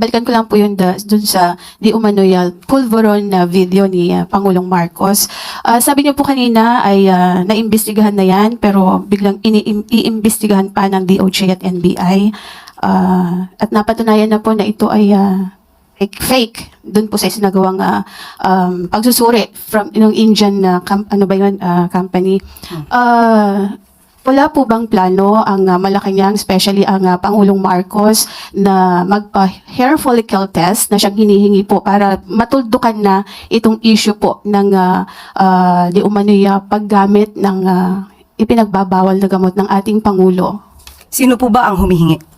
balikan ko lang po yun da, dun sa di umano'y uh, pulveron na video ni uh, Pangulong Marcos. Ah, sabi niyo po kanina ay uh, naimbestigahan na yan pero biglang iimbestigahan pa ng DOJ at NBI. Ah, at napatunayan na po na ito ay ah, fake, fake doon po sa isinagawang ah, um, pagsusuri from yung Indian na com- ano ba yun, ah, company. Ah, wala po bang plano ang uh, Malacanang, especially ang ah, Pangulong Marcos, na magpa-hair follicle test na siyang hinihingi po para matuldukan na itong issue po ng uh, uh, di umano'y ah, paggamit ng ah, ipinagbabawal na gamot ng ating Pangulo? Sino po ba ang humihingi?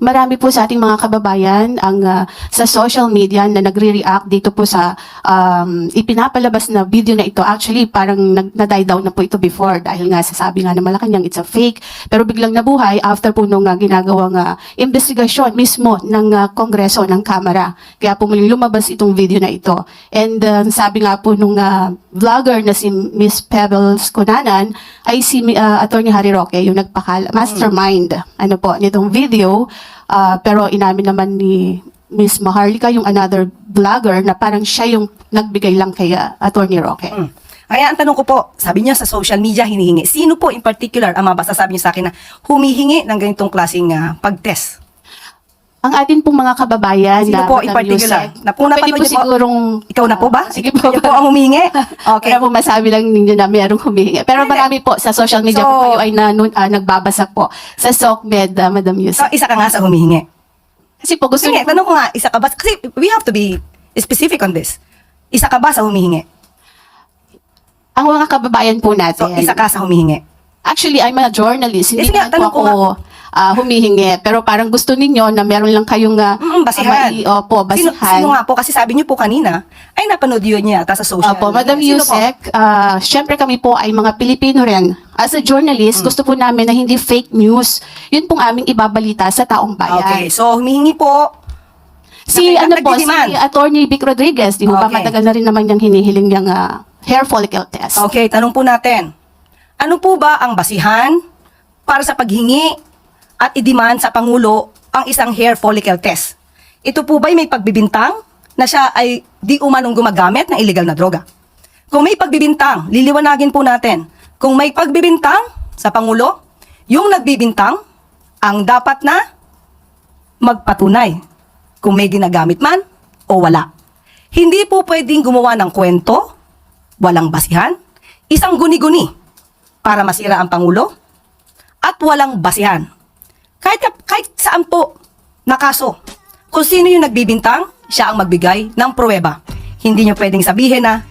Marami po sa ating mga kababayan ang ah, sa social media na nagre-react dito po sa um, ipinapalabas na video na ito. Actually, parang nag, na-die down na po ito before dahil nga sasabi nga na Malacanang it's a fake. Pero biglang nabuhay after po nung uh, ginagawang uh, investigasyon mismo ng ah, Kongreso, ng Kamara. Kaya po muling lumabas itong video na ito. And uh, sabi nga po nung ah, vlogger na si Miss Pebbles Kunanan ay si uh, Attorney Harry Roque, yung nagpakal mastermind ano po nitong video. Ah, pero inamin naman ni Miss Maharlika, yung another vlogger, na parang siya yung nagbigay lang kay ah, Attorney Roque. Hmm. Kaya ang tanong ko po, sabi niya sa social media hinihingi. Sino po in particular ang mabasasabi niyo sa akin na humihingi ng ganitong klaseng ah, pag-test? Ang atin pong mga kababayan Sino na po in particular? Na po pwede napanood po niyo po? sigurong Ikaw na po ba? Sige po. Kayo po ang humihingi? Okay. Kaya po masabi lang ninyo na mayroong humihingi. Pero Hindi. marami po sa social media So- po kayo ay nanun, ah, nagbabasa po sa SOCMED, ah, Madam So, Yusek. isa ka nga sa humihingi. Kasi po gusto Sige, niyo tanong ko nga, isa ka ba? Kasi we have to be specific on this. Isa ka ba sa humihingi? ang mga kababayan po natin. So, isa ka sa humihingi. Actually, I'm a journalist. Hindi Yes, nga, naman po tanong ko ako ah, humihingi. Pero parang gusto ninyo na meron lang kayong uh, Mm, basihan. opo, Sino, basihan. sino nga po? Kasi sabi niyo po kanina, ay napanood yun niya yata sa social Opo, media. Madam Sino po? Yusek, ah, syempre kami po ay mga Pilipino rin. As a Mm. journalist, gusto po namin na hindi fake news. Yun pong aming ibabalita sa taong bayan. Okay, so humihingi po. Si ano po, si. Attorney Vic Rodriguez, di ba Okay. matagal na rin naman niyang hinihiling niyang ah, hair follicle test. Okay, tanong po natin. Ano po ba ang basihan para sa paghingi at i-demand sa Pangulo ang isang hair follicle test? Ito po ba'y may pagbibintang na siya ay di umanong gumagamit ng illegal na droga? Kung may pagbibintang, liliwanagin po natin. Kung may pagbibintang sa Pangulo, yung nagbibintang ang dapat na magpatunay kung may ginagamit man o wala. Hindi po pwedeng gumawa ng kwento, walang basihan, isang guni-guni para masira ang Pangulo, at walang basihan. Kahit, kahit saan po na kaso, kung sino yung nagbibintang, siya ang magbigay ng pruweba. Hindi nyo pwedeng sabihin na,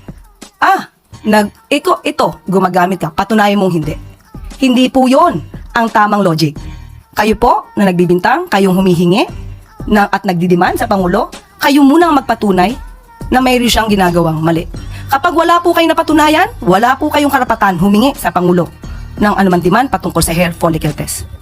ah, nag, ito, ito, gumagamit ka, patunayan mong hindi. Hindi po yon ang tamang logic. Kayo po na nagbibintang, kayong humihingi na, at nagdidiman sa Pangulo, kayo munang magpatunay na mayroon siyang ginagawang mali. Kapag wala po kayong napatunayan, wala po kayong karapatan humingi sa Pangulo ng anuman diman patungkol sa hair follicle test.